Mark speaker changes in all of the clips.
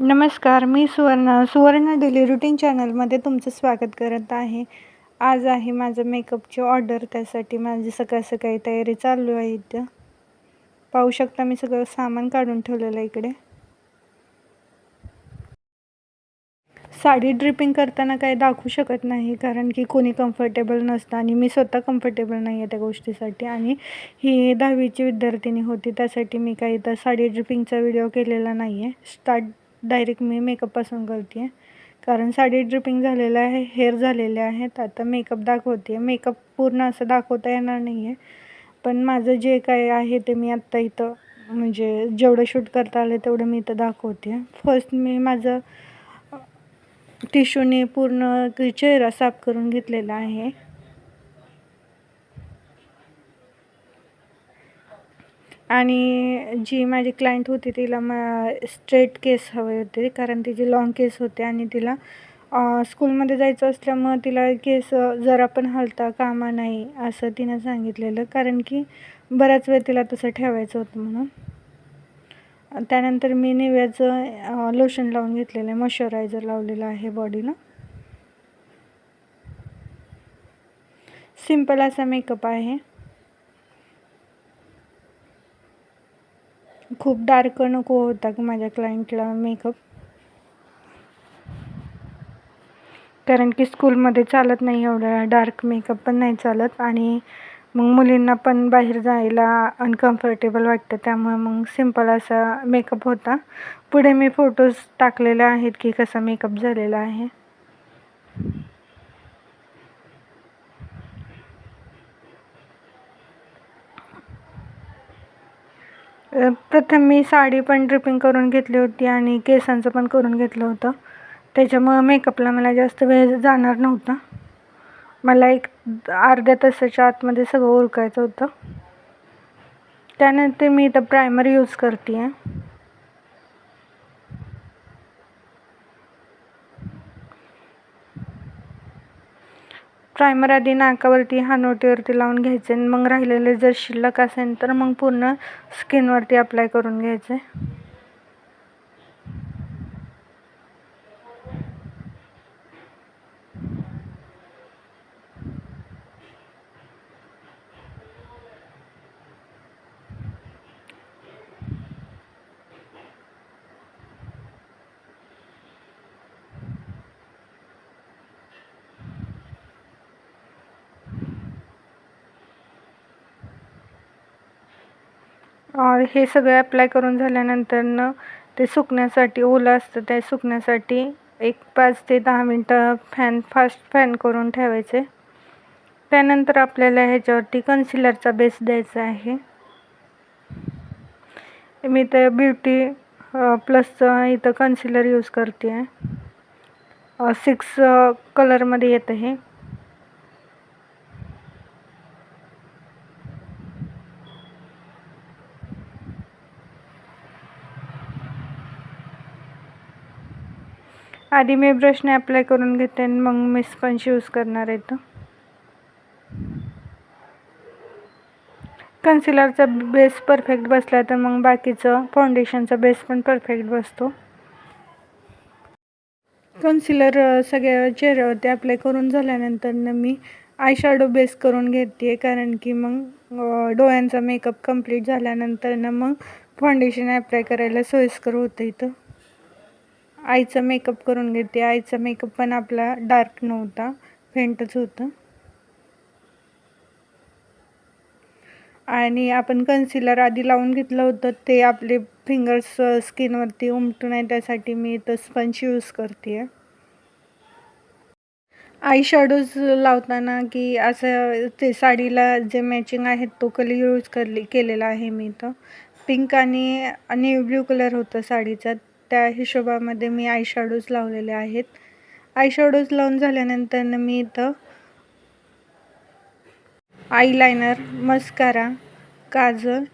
Speaker 1: नमस्कार मी सुवर्णा सुवर्ण डेली रुटीन चॅनलमध्ये तुमचं स्वागत करत आहे. आज आहे माझं मेकअपची ऑर्डर त्यासाठी माझी सकाळ सकाळी तयारी चालू आहे इथं. पाहू शकता मी सगळं सामान काढून ठेवलेलं आहे इकडे. साडी ड्रिपिंग करताना काही दाखवू शकत नाही कारण की कोणी कम्फर्टेबल नसतं आणि मी स्वतः कम्फर्टेबल नाही आहे त्या गोष्टीसाठी. आणि ही दहावीची विद्यार्थिनी होती त्यासाठी मी काही तर साडी ड्रिपिंगचा व्हिडिओ केलेला नाही आहे स्टार्ट डायरेक्ट मी मेकअपपासून करते आहे कारण साडी ड्रिपिंग झालेलं आहे हेअर झालेले आहेत आता मेकअप दाखवते आहे मेकअप पूर्ण असं दाखवता येणार नाही आहे पण माझं जे काय आहे ते मी आत्ता इथं म्हणजे जेवढं शूट करता आलं तेवढं मी इथं दाखवते फर्स्ट मी माझं टिश्यूने पूर्ण चेहरा साफ करून घेतलेला आहे. आणि जी माझी क्लायंट होती तिला म स्ट्रेट केस हवे होते. कारण तिचे लाँग केस होते आणि तिला स्कूलमध्ये जायचं असल्यामुळं तिला केस जरा पण हलता कामा नाही असं तिनं सांगितलेलं. कारण की बऱ्याच वेळ तिला तसं ठेवायचं होतं म्हणून. त्यानंतर मी निव्याचं लोशन लावून घेतलेलं आहे. मॉइश्चरायझर लावलेलं आहे बॉडीला सिंपल असा मेकअप आहे. खूप डार्क नको होता की माझ्या क्लायंटला मेकअप कारण की स्कूलमध्ये चालत नाही एवढा डार्क मेकअप पण नाही चालत. आणि मग मुलींना पण बाहेर जायला अनकम्फर्टेबल वाटतं. त्यामुळे मग सिंपल असा मेकअप होता. पुढे मी फोटोज टाकलेले आहेत की कसा मेकअप झालेला आहे. प्रथम मी साडी पण ड्रिपिंग करून घेतली होती आणि केसांचं पण करून घेतलं होतं. त्याच्यामुळं मेकअपला मला जास्त वेळ जाणार नव्हता. मला एक अर्ध्या तासाच्या आतमध्ये सगळं उरकायचं होतं. त्यानंतर मी इथं प्रायमर यूज करते आहे प्रायमर आधी नाकावरती हानोटीवरती लावून घ्यायचे आणि मग राहिलेले जर शिल्लक असेल तर मग पूर्ण स्किनवरती अप्लाय करून घ्यायचे. हे सगळं अप्लाय करून झाल्यानंतरनं ते सुकण्यासाठी ओलं असतं ते सुकण्यासाठी एक पाच ते दहा मिनटं फॅन फास्ट फॅन करून ठेवायचे. त्यानंतर आपल्याला ह्याच्यावरती कन्सिलरचा बेस द्यायचा आहे. मी तर ब्युटी प्लसचं इथं कन्सिलर यूज करते आहे सिक्स कलरमध्ये येतं हे. आधी मी ब्रशने अप्लाय करून घेते आणि मग मी स्पंज यूज करणार आहे तर कन्सिलरचा बेस परफेक्ट बसला तर मग बाकीचं फाउंडेशनचा बेस पण परफेक्ट बसतो. कन्सिलर सगळ्या चेहऱ्यावरती अप्लाय करून झाल्यानंतर मी आयशॅडो बेस करून घेते. कारण की मग डोळ्यांचा मेकअप कंप्लीट झाल्यानंतर मग फाउंडेशन अप्लाय करायला सोयीस्कर होतं इथं. आईचा मेकअप करून घेते. आईचा मेकअप पण आपला डार्क नव्हता. फेंटच होतं. आणि आपण कन्सिलर आधी लावून घेतलं होतं. ते आपले फिंगर्स स्किनवरती उमटू नये त्यासाठी मी इथं स्पंज यूज करते आहे आय शॅडोज लावताना की असं ते साडीला जे मॅचिंग आहेत तो कलर यूज करले केलेला आहे मी इथं. पिंक आणि आणि ब्ल्यू कलर होतं साडीचा. त्या हिशोबामध्ये मी आयशॅडोज लावलेले आहेत. आयशॅडोज लावून झाल्यानंतर मी इथं आईलायनर मस्कारा काजल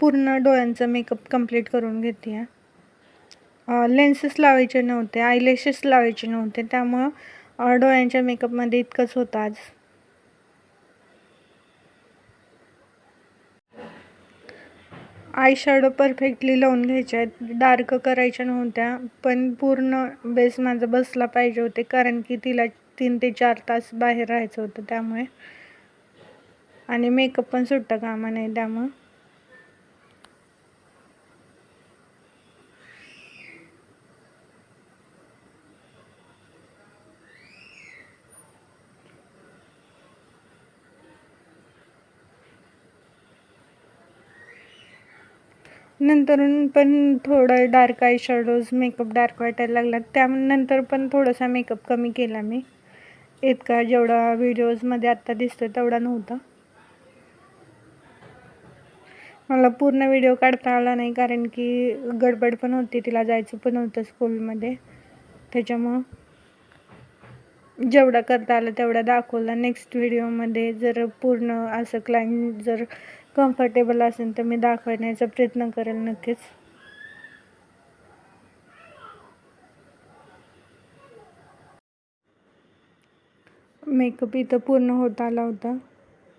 Speaker 1: पूर्ण डोळ्यांचा मेकअप कंप्लीट करून घेते आहे लेन्सेस लावायचे नव्हते आयलॅशेस लावायचे नव्हते. त्यामुळं डोळ्यांच्या मेकअपमध्ये इतकंच होतं आज. आय शॅडो परफेक्टली लावून घ्यायच्या आहेत. डार्क करायच्या नव्हत्या पण पूर्ण बेस माझा बसला पाहिजे होते कारण की तिला तीन ते चार तास बाहेर राहायचं होतं त्यामुळे. आणि मेकअप पण सुट्टा कामा नाही त्यामुळं. नंतरून पण थोडं dark eye shadows makeup dark वाटायला लागला त्यानंतर पण थोडासा मेकअप कमी केला मी. इतका जेवढा व्हिडिओजमध्ये आत्ता दिसतो तेवढा नव्हता. मला पूर्ण व्हिडिओ काढता आला नाही कारण की गडबड पण होती. तिला जायचं पण होतं स्कूलमध्ये त्याच्यामुळं जेवढा करता आलं तेवढा दाखवला. नेक्स्ट व्हिडिओमध्ये जर पूर्ण असं क्लाइंट जर कम्फर्टेबल असेल तर मी दाखवण्याचा प्रयत्न करेल नक्कीच. मेकअप इथं पूर्ण होत आला होता.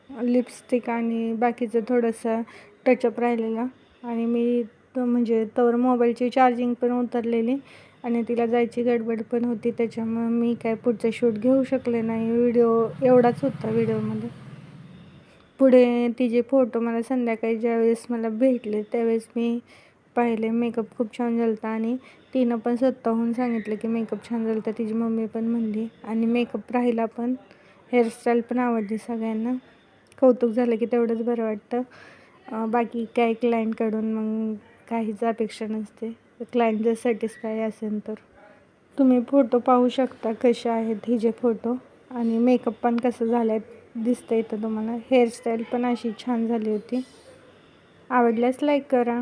Speaker 1: लिपस्टिक आणि बाकीचं थोडंसं टचअप राहिलेला. आणि मी तो म्हणजे तर मोबाईलची चार्जिंग पण उतरलेली. आणि तिला जायची गडबड पण होती त्याच्यामुळं मी काय पुढचं शूट घेऊ शकले नाही. व्हिडिओ एवढाच होता व्हिडिओमध्ये. पुढे तिचे फोटो मला संध्याकाळी ज्यावेळेस मला भेटले त्यावेळेस मी पाहिले. मेकअप खूप छान झाला होता आणि तिनं पण स्वतःहून सांगितलं की मेकअप छान झाला होता तिची मम्मी पण म्हणली. आणि मेकअप राहिला पण हेअरस्टाईल पण आवडली सगळ्यांना. कौतुक झालं की तेवढंच बरं वाटतं. बाकी काय क्लायंटकडून मग काहीच अपेक्षा नसते. क्लायंट जर सॅटिस्फाय असेल तर. तुम्ही फोटो पाहू शकता कसे आहेत हिचे फोटो आणि मेकअप पण कसं झालं आहे दिसतं इथं तुम्हाला. हेअरस्टाईल पण अशी छान झाली होती. आवडल्यास लाईक करा.